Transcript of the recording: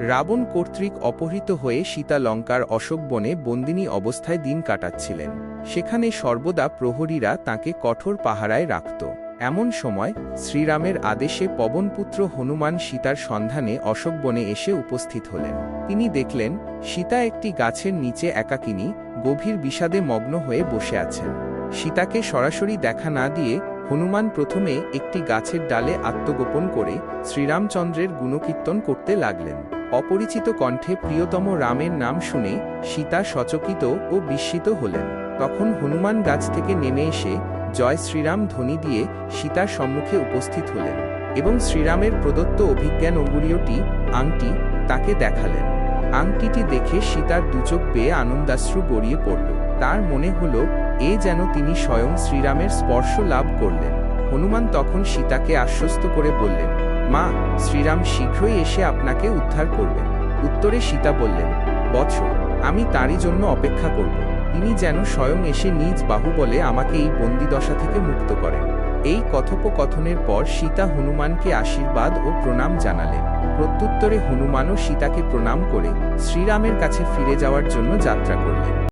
রাবণ কর্তৃক অপহৃত হয়ে সীতা লঙ্কার অশোক বনে বন্দিনী অবস্থায় দিন কাটাচ্ছিলেন। সেখানে সর্বদা প্রহরীরা তাকে কঠোর পাহারায় রাখত। এমন সময় শ্রীরামের আদেশে পবনপুত্র হনুমান সীতার সন্ধানে অশোক বনে এসে উপস্থিত হলেন। তিনি দেখলেন, সীতা একটি গাছের নিচে একাকিনী, গভীর বিষাদে মগ্ন হয়ে বসে আছেন। সীতাকে সরাসরি দেখা না দিয়ে হনুমান প্রথমে একটি গাছের ডালে আত্মগোপন করে শ্রীরামচন্দ্রের গুণকীর্তন করতে লাগলেন। অপরিচিত কণ্ঠে প্রিয়তম রামের নাম শুনে সীতা সচকিত ও বিস্মিত হলেন। তখন হনুমান গাছ থেকে নেমে এসে জয় শ্রীরাম ধ্বনি দিয়ে সীতার সম্মুখে উপস্থিত হলেন এবং শ্রীরামের প্রদত্ত অভিজ্ঞান অঙ্গুরীয়টি আংটি, তাকে দেখালেন। আংটিটি দেখে সীতার দুচোখ পেয়ে আনন্দাশ্রু গড়িয়ে পড়ল। তার মনে হল, এ যেন তিনি স্বয়ং শ্রীরামের স্পর্শ লাভ করলেন। হনুমান তখন সীতাকে আশ্বস্ত করে বললেন মা, শ্রীরাম শীঘ্রই এসে আপনাকে উদ্ধার করবেন। উত্তরে সীতা বললেন, বৎস, আমি তারই জন্য অপেক্ষা করব। তিনি যেন স্বয়ং এসে নিজ বাহুবলে আমাকে এই বন্দিদশা থেকে মুক্ত করেন। এই কথোপকথনের পর সীতা হনুমানকে আশীর্বাদ ও প্রণাম জানালেন। প্রত্যুত্তরে হনুমানও সীতাকে প্রণাম করে শ্রীরামের কাছে ফিরে যাওয়ার জন্য যাত্রা করলেন।